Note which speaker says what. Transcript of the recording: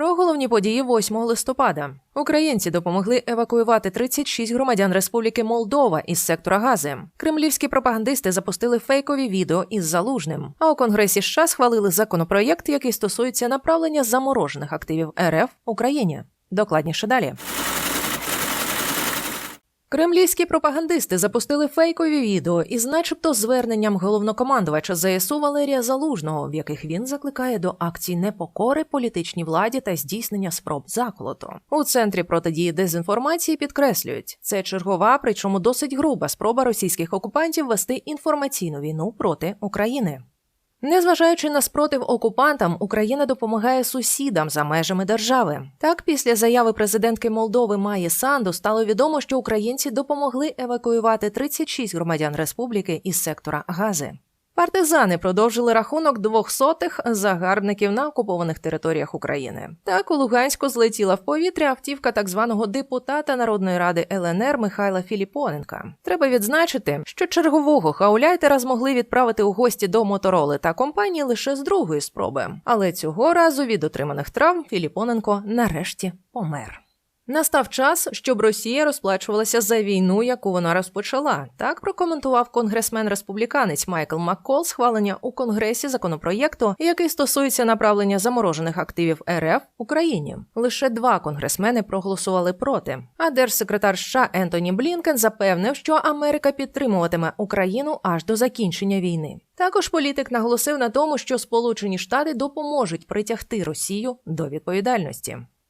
Speaker 1: Про головні події 8 листопада. Українці допомогли евакуювати 36 громадян Республіки Молдова із сектора Гази. Кремлівські пропагандисти запустили фейкові відео із залужним. А у Конгресі США схвалили законопроєкт, який стосується направлення заморожених активів РФ Україні. Докладніше далі. Кремлівські пропагандисти запустили фейкові відео із, начебто, зверненням головнокомандувача ЗСУ Валерія Залужного, в яких він закликає до акцій непокори політичній владі та здійснення спроб заколоту. У центрі протидії дезінформації підкреслюють, це чергова, причому досить груба спроба російських окупантів вести інформаційну війну проти України. Незважаючи на спротив окупантам, Україна допомагає сусідам за межами держави. Так, після заяви президентки Молдови Маї Санду стало відомо, що українці допомогли евакуювати 36 громадян республіки із сектора Гази. Партизани продовжили рахунок двохсотих загарбників на окупованих територіях України. Так у Луганську злетіла в повітря автівка так званого депутата Народної ради ЛНР Михайла Філіпоненка. Треба відзначити, що чергового хауляйтера змогли відправити у гості до Мотороли та компанії лише з другої спроби. Але цього разу від отриманих травм Філіпоненко нарешті помер. Настав час, щоб Росія розплачувалася за війну, яку вона розпочала. Так прокоментував конгресмен-республіканець Майкл Маккол схвалення у Конгресі законопроєкту, який стосується направлення заморожених активів РФ Україні. Лише два конгресмени проголосували проти. А держсекретар США Ентоні Блінкен запевнив, що Америка підтримуватиме Україну аж до закінчення війни. Також політик наголосив на тому, що Сполучені Штати допоможуть притягти Росію до відповідальності.